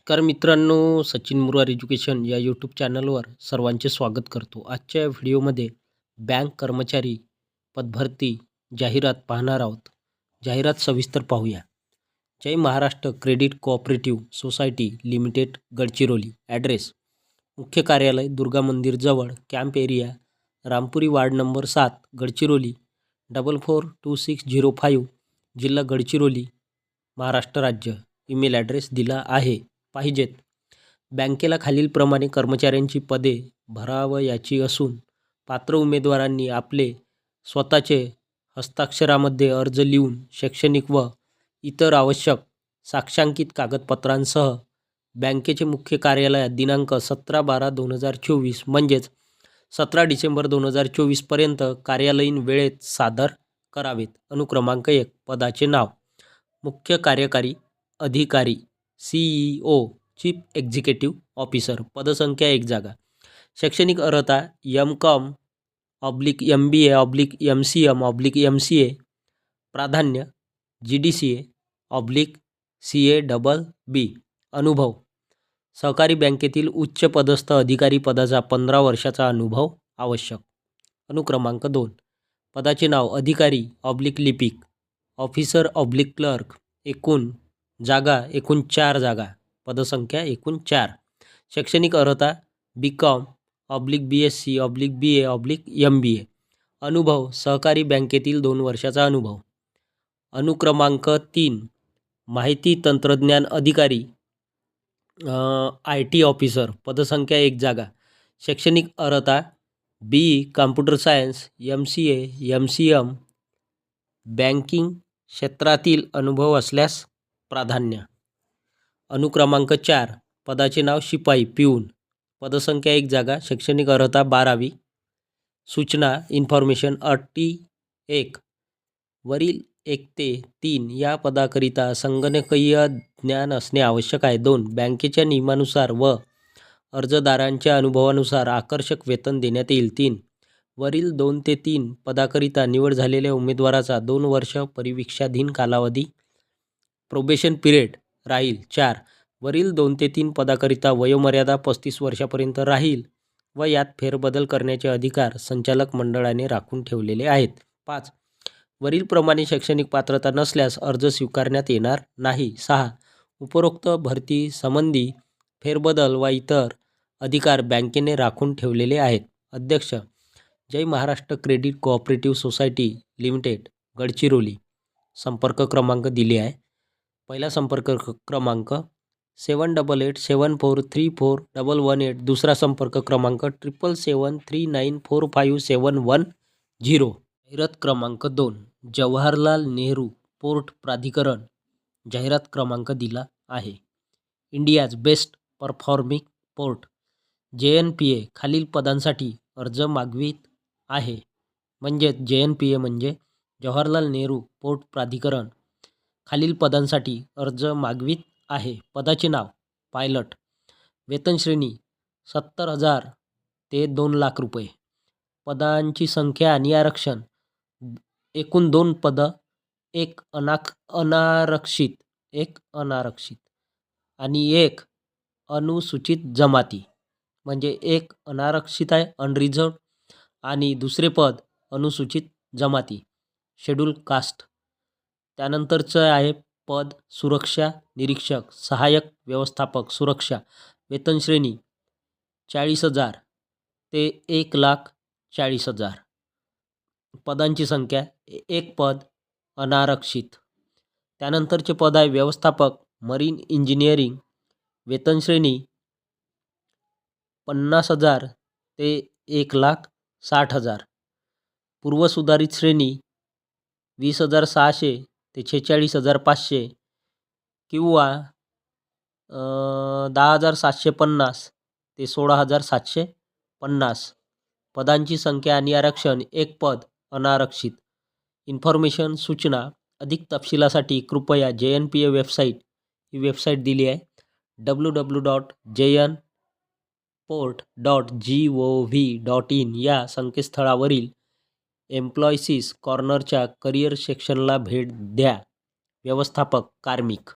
नमस्कार मित्रांनो सचिन मुरार एज्युकेशन या यूट्यूब चॅनलवर सर्वांचे स्वागत करतो. आजच्या व्हिडिओमध्ये बँक कर्मचारी पदभरती जाहिरात पाहणार आहोत. जाहिरात सविस्तर पाहूया. Jai Maharashtra credit cooperative society limited Gadchiroli. Address मुख्य कार्यालय Durga मंदिरजवळ camp area Rampuri ward number सात Gadchiroli. Double four two six zero five जिल्हा गडचिरोली महाराष्ट्र राज्य. ईमेल ॲड्रेस दिला आहे. पाहिजेत. बँकेला खालीलप्रमाणे कर्मचाऱ्यांची पदे भरावयाची असून पात्र उमेदवारांनी आपले स्वतःचे हस्ताक्षरामध्ये अर्ज लिहून शैक्षणिक व इतर आवश्यक साक्षांकित कागदपत्रांसह बँकेचे मुख्य कार्यालयात दिनांक सतरा बारा दोन हजार चोवीस म्हणजेच सतरा डिसेंबर दोन हजार चोवीसपर्यंत कार्यालयीन वेळेत सादर करावेत. अनुक्रमांक एक पदाचे नाव. मुख्य कार्यकारी अधिकारी C E O chief executive officer पदसंख्या एक जागा. शैक्षणिक अर्हता M com oblique M B A oblique M C M oblique M C A प्राधान्य G D C A oblique C A double B अनुभव सहकारी बँकेतील उच्च पदस्थ अधिकारी पदाचा पंधरा वर्षाचा अनुभव आवश्यक. अनुक्रमांक दोन. पदाचे नाव अधिकारी ऑब्लिक लिपिक. ऑफिसर ऑब्लिक क्लर्क एकूण जागा एकूण चार जागा पदसंख्या एकूण चार. शैक्षणिक अर्हता B com oblique B S C oblique B A oblique M B A अनुभव सहकारी बँकेतील दोन वर्षाचा अनुभव. अनुक्रमांक तीन माहिती तंत्रज्ञान अधिकारी आय टी ऑफिसर पदसंख्या एक जागा. शैक्षणिक अर्हता B computer science M C A M C M banking क्षेत्रातील अनुभव असल्यास प्राधान्य. अनुक्रमांक चार. पदाचे नाव शिपाई पिऊन. पदसंख्या एक जागा शैक्षणिक अर्हता बारावी. सूचना इन्फॉर्मेशन अटी एक. वरील एक ते तीन या पदाकरिता संगणकीय ज्ञान असणे आवश्यक आहे. दोन. बँकेच्या नियमानुसार व अर्जदारांच्या अनुभवानुसार आकर्षक वेतन देण्यात येईल. तीन. वरील दोन ते तीन पदाकरिता निवड झालेल्या उमेदवाराचा दोन वर्ष परिवीक्षाधीन कालावधी प्रोबेशन पिरियड राहील. चार. वरील दोन ते तीन पदाकरिता वयोमर्यादा पस्तीस वर्षापर्यंत राहील व यात फेरबदल करण्याचे अधिकार संचालक मंडळाने राखून ठेवलेले आहेत. पाच. वरीलप्रमाणे शैक्षणिक पात्रता नसल्यास अर्ज स्वीकारण्यात येणार नाही. सहा. उपरोक्त भरती संबंधी फेरबदल व इतर अधिकार बँकेने राखून ठेवलेले आहेत. अध्यक्ष. Jai Maharashtra credit cooperative society limited Gadchiroli. संपर्क क्रमांक दिले आहे. पहिला संपर्क क- क्रमांक seven double eight seven four three four double one eight. दुसरा संपर्क क्रमांक triple seven three nine four five seven one zero. जाहिरात क्रमांक दोन जवाहरलाल नेहरू पोर्ट प्राधिकरण. जाहिरात क्रमांक दिला आहे. India's best performing port. J N P A खालील पदांसाठी अर्ज मागवित आहे. म्हणजेच जे एन पी ए म्हणजे जवाहरलाल नेहरू पोर्ट प्राधिकरण. खालील पदांसाठी अर्ज मागवित आहे. पदाचे नाव पायलट वेतन श्रेणी सत्तर हजार ते दोन लाख रुपये. पदांची संख्या आणि आरक्षण एकूण दोन पदं एक अनाक अनारक्षित एक अनारक्षित आणि एक अनुसूचित जमाती. म्हणजे एक अनारक्षित आहे अनरिझर्व आणि दुसरे पद अनुसूचित जमाती. शेड्यूल कास्ट त्यानंतरचं आहे पद सुरक्षा निरीक्षक सहाय्यक व्यवस्थापक सुरक्षा वेतन श्रेणी चाळीस हजार ते एक लाख चाळीस हजार. पदांची संख्या ए- एक पद अनारक्षित. त्यानंतरचे पद आहे व्यवस्थापक मरीन इंजिनिअरिंग वेतन श्रेणी पन्नास हजार ते एक लाख साठ हजार. पूर्वसुधारित श्रेणी वीस हजार सहाशे ते छेचाळीस हजार पाचशे किंवा दहा हजार सातशे पन्नास ते सोळा हजार सातशे पन्नास. पदांची संख्या आणि आरक्षण एक पद अनारक्षित. इन्फॉर्मेशन सूचना अधिक तपशिलासाठी कृपया J N P A website. He website दिली आहे. W W dot J N port dot G O V dot in या संकेतस्थळावरील एम्प्लॉयसीस कॉर्नरच्या करिअर सेक्शनला भेट द्या. व्यवस्थापक कार्मिक